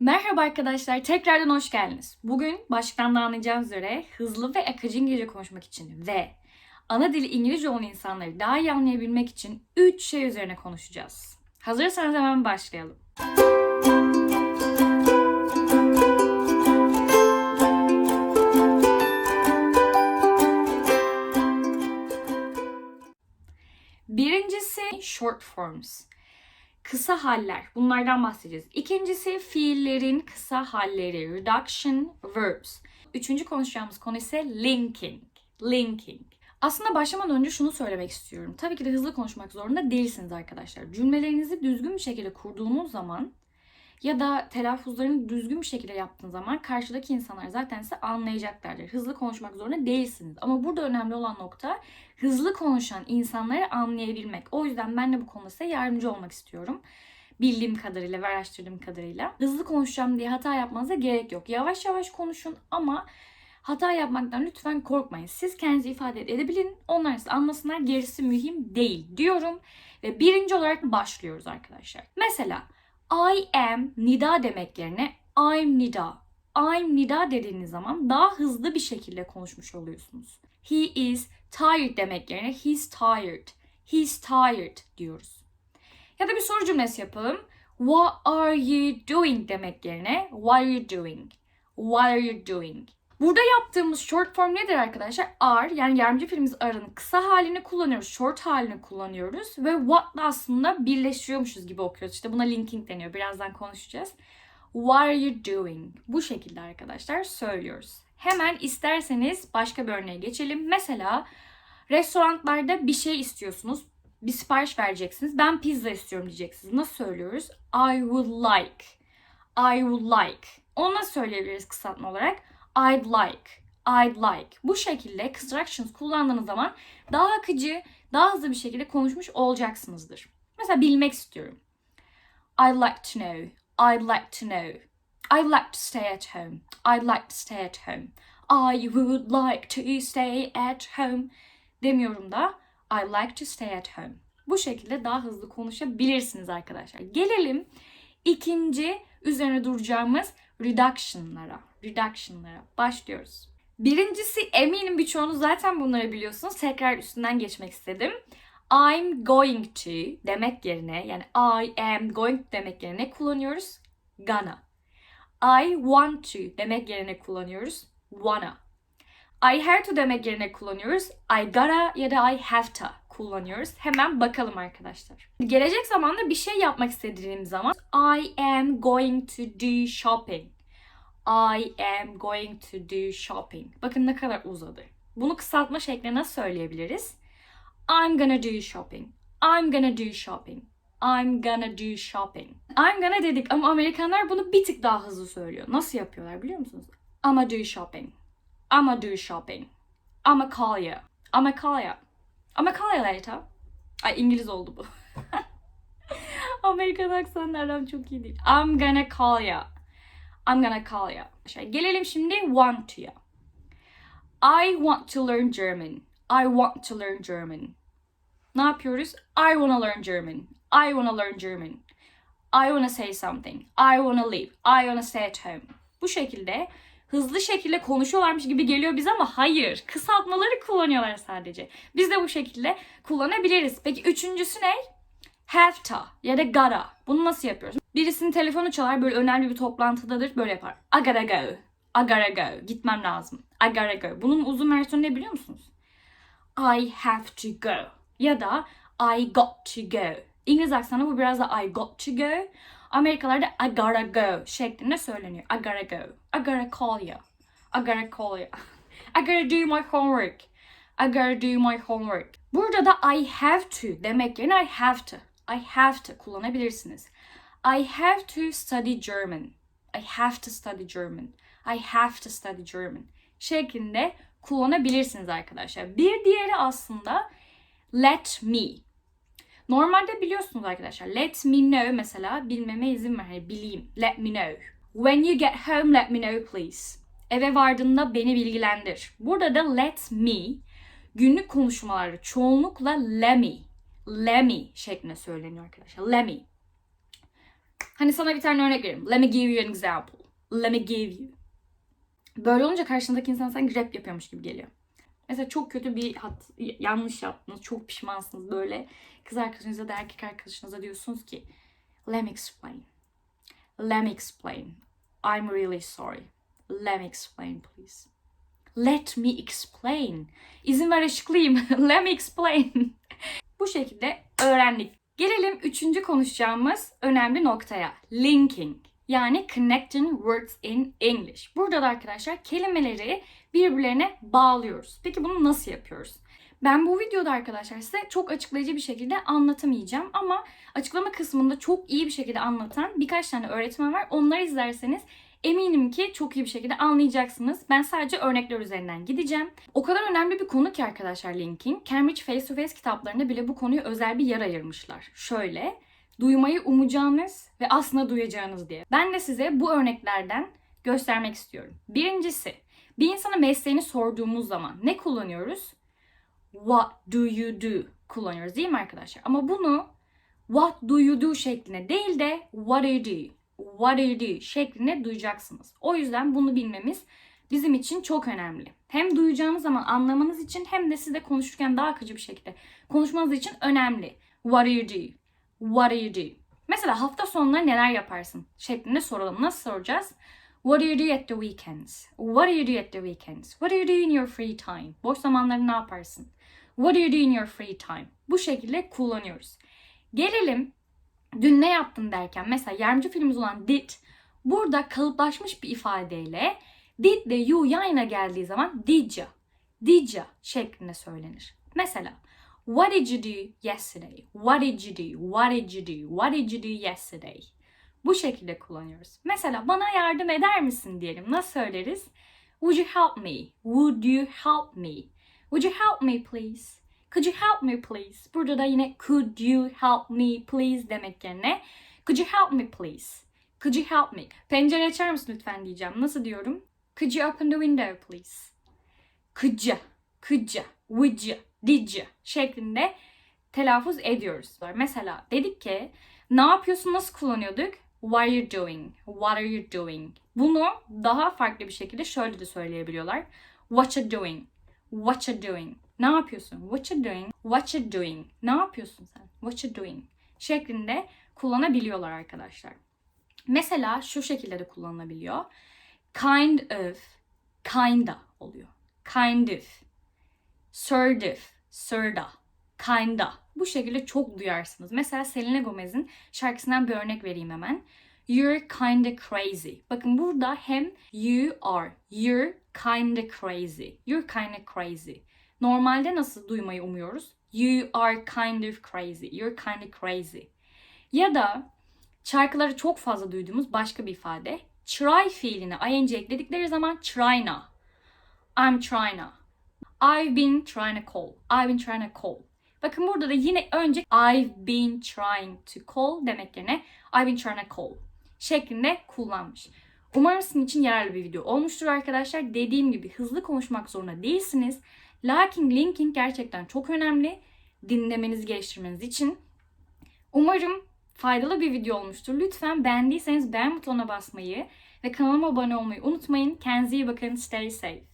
Merhaba arkadaşlar, tekrardan hoş geldiniz. Bugün başlıktan da anlayacağınız üzere hızlı ve akıcı İngilizce konuşmak için ve ana dili İngilizce olan insanları daha iyi anlayabilmek için 3 şey üzerine konuşacağız. Hazırsanız hemen başlayalım. Birincisi short forms. Kısa haller. Bunlardan bahsedeceğiz. İkincisi fiillerin kısa halleri. Reduction verbs. Üçüncü konuşacağımız konu ise linking. Linking. Aslında başlamadan önce şunu söylemek istiyorum. Tabii ki de hızlı konuşmak zorunda değilsiniz arkadaşlar. Cümlelerinizi düzgün bir şekilde kurduğunuz zaman ya da telaffuzlarını düzgün bir şekilde yaptığınız zaman karşıdaki insanlar zaten size anlayacaklardır. Hızlı konuşmak zorunda değilsiniz. Ama burada önemli olan nokta hızlı konuşan insanları anlayabilmek. O yüzden ben de bu konuda size yardımcı olmak istiyorum. Bildiğim kadarıyla ve araştırdığım kadarıyla. Hızlı konuşacağım diye hata yapmanıza gerek yok. Yavaş yavaş konuşun ama hata yapmaktan lütfen korkmayın. Siz kendinizi ifade edebilin. Onlar size anlasınlar. Gerisi mühim değil diyorum. Ve birinci olarak başlıyoruz arkadaşlar. Mesela I am nida demek yerine I'm nida. I'm nida dediğiniz zaman daha hızlı bir şekilde konuşmuş oluyorsunuz. He is tired demek yerine he's tired. He's tired diyoruz. Ya da bir soru cümlesi yapalım. What are you doing demek yerine what are you doing? What are you doing? Burada yaptığımız short form nedir arkadaşlar? Are yani yardımcı fiilimiz are'ın kısa halini kullanıyoruz, short halini kullanıyoruz ve what da aslında birleştiriyormuşuz gibi okuyoruz. İşte buna linking deniyor. Birazdan konuşacağız. What are you doing? Bu şekilde arkadaşlar söylüyoruz. Hemen isterseniz başka bir örneğe geçelim. Mesela restoranlarda bir şey istiyorsunuz. Bir sipariş vereceksiniz. Ben pizza istiyorum diyeceksiniz. Nasıl söylüyoruz? I would like. I would like. Onu nasıl söyleyebiliriz kısaltma olarak? I'd like. I'd like. Bu şekilde constructions kullandığınız zaman daha akıcı, daha hızlı bir şekilde konuşmuş olacaksınızdır. Mesela bilmek istiyorum. I'd like to know. I'd like to know. I'd like to stay at home. I'd like to stay at home. I would like to stay at home. Demiyorum da I like to stay at home. Bu şekilde daha hızlı konuşabilirsiniz arkadaşlar. Gelelim ikinci üzerine duracağımız reduction'lara. Reduction'lara başlıyoruz. Birincisi eminim birçoğunuz zaten bunları biliyorsunuz. Tekrar üstünden geçmek istedim. I'm going to demek yerine yani I am going demek yerine kullanıyoruz gonna. I want to demek yerine kullanıyoruz wanna. I have to demek yerine kullanıyoruz I gotta ya da I have to kullanıyoruz. Hemen bakalım arkadaşlar. Gelecek zamanda bir şey yapmak istediğim zaman I am going to do shopping. I am going to do shopping. Bakın ne kadar uzadı. Bunu kısaltma şekline nasıl söyleyebiliriz? I'm gonna do shopping. I'm gonna do shopping. I'm gonna do shopping. I'm gonna dedik ama Amerikanlar bunu bir tık daha hızlı söylüyor. Nasıl yapıyorlar biliyor musunuz? I'ma do shopping. I'ma do shopping. I'ma call you. I'ma call you. You later. Ay İngiliz oldu bu. Amerikan aksanlardan çok iyi değil. I'm gonna call you. I'm gonna call you. Şey, gelelim şimdi want to'ya. I want to learn German. I want to learn German. Ne yapıyoruz? I wanna learn German. I wanna learn German. I wanna say something. I wanna leave. I wanna stay at home. Bu şekilde hızlı şekilde konuşuyorlarmış gibi geliyor bize ama hayır. Kısaltmaları kullanıyorlar sadece. Biz de bu şekilde kullanabiliriz. Peki üçüncüsü ne? Have to ya da gotta. Bunu nasıl yapıyoruz? Birisinin telefonu çalar böyle önemli bir toplantıdadır böyle yapar. I gotta go. I gotta go. Gitmem lazım. I gotta go. Bunun uzun versiyonu ne biliyor musunuz? I have to go. Ya da I got to go. İngiliz aksanı bu biraz da I got to go. Amerikalarda I gotta go şeklinde söyleniyor. I gotta go. I gotta call you. I gotta call you. I gotta do my homework. I gotta do my homework. Burada da I have to demek yerine I have to. I have to kullanabilirsiniz. I have to study German. I have to study German. I have to study German şeklinde kullanabilirsiniz arkadaşlar. Bir diğeri aslında let me. Normalde biliyorsunuz arkadaşlar let me know mesela bilmeme izin ver. Hani bileyim. Let me know. When you get home let me know please. Eve vardığında beni bilgilendir. Burada da let me günlük konuşmalarda çoğunlukla let me, let me şeklinde söyleniyor arkadaşlar. Let me. Hani sana bir tane örnek vereyim. Let me give you an example. Let me give you. Böyle olunca karşındaki insan sanki rap yapıyormuş gibi geliyor. Mesela çok kötü bir hat, yanlış yaptınız, çok pişmansınız böyle. Kız arkadaşınıza da erkek arkadaşınıza diyorsunuz ki Let me explain. Let me explain. I'm really sorry. Let me explain please. Let me explain. İzin ver açıklayayım. Let me explain. Bu şekilde öğrendik. Gelelim üçüncü konuşacağımız önemli noktaya. Linking. Yani connecting words in English. Burada da arkadaşlar kelimeleri birbirlerine bağlıyoruz. Peki bunu nasıl yapıyoruz? Ben bu videoda arkadaşlar size çok açıklayıcı bir şekilde anlatamayacağım ama açıklama kısmında çok iyi bir şekilde anlatan birkaç tane öğretmen var. Onları izlerseniz eminim ki çok iyi bir şekilde anlayacaksınız. Ben sadece örnekler üzerinden gideceğim. O kadar önemli bir konu ki arkadaşlar linking. Cambridge Face to Face kitaplarında bile bu konuyu özel bir yer ayırmışlar. Şöyle, duymayı umacağınız ve aslında duyacağınız diye. Ben de size bu örneklerden göstermek istiyorum. Birincisi, bir insana mesleğini sorduğumuz zaman ne kullanıyoruz? What do you do kullanıyoruz değil mi arkadaşlar? Ama bunu what do you do şeklinde değil de what do you do, what do you do şeklinde duyacaksınız. O yüzden bunu bilmemiz bizim için çok önemli. Hem duyacağınız zaman anlamanız için hem de size konuşurken daha akıcı bir şekilde konuşmanız için önemli. What do you do? What do you do? Mesela hafta sonları neler yaparsın şeklinde soralım. Nasıl soracağız? What do you do at the weekends? What do you do at the weekends? What do you do in your free time? Boş zamanları ne yaparsın? What do you do in your free time? Bu şekilde kullanıyoruz. Gelelim dün ne yaptın derken mesela yardımcı filmimiz olan did burada kalıplaşmış bir ifadeyle did de you yan yana geldiği zaman did ya, did ya şeklinde söylenir. Mesela What did you do yesterday? What did you do? What did you do? What did you do yesterday? Bu şekilde kullanıyoruz. Mesela bana yardım eder misin diyelim. Nasıl söyleriz? Would you help me? Would you help me? Would you help me please? Could you help me please? Burada da yine could you help me please demek yerine could you help me please? Could you help me? Pencere açar mısın lütfen diyeceğim. Nasıl diyorum? Could you open the window please? Could you? Could you? Would you? Did you? şeklinde telaffuz ediyoruz. Mesela dedik ki ne yapıyorsun nasıl kullanıyorduk? What are you doing? What are you doing? Bunu daha farklı bir şekilde şöyle de söyleyebiliyorlar. What you doing? What you doing? Ne yapıyorsun? What you doing? What you doing? Ne yapıyorsun sen? What you doing? Şeklinde kullanabiliyorlar arkadaşlar. Mesela şu şekilde de kullanılabiliyor. Kind of, kinda oluyor. Kind of, sort of, sorta, kinda. Bu şekilde çok duyarsınız. Mesela Selena Gomez'in şarkısından bir örnek vereyim hemen. You're kinda crazy. Bakın burada hem you are, you're kinda crazy. You're kinda crazy. Normalde nasıl duymayı umuyoruz? You are kind of crazy. You're kinda crazy. Ya da şarkıları çok fazla duyduğumuz başka bir ifade. Try fiiline ing ekledikleri zaman tryna. I'm tryna. I've been trying to call. I've been trying to call. Bakın burada da yine önce I've been trying to call demek yerine I've been trying to call şeklinde kullanmış. Umarım sizin için yararlı bir video olmuştur arkadaşlar. Dediğim gibi hızlı konuşmak zorunda değilsiniz. Lakin linking gerçekten çok önemli. Dinlemenizi geliştirmeniz için. Umarım faydalı bir video olmuştur. Lütfen beğendiyseniz beğen butonuna basmayı ve kanalıma abone olmayı unutmayın. Kendinize iyi bakın. Stay safe.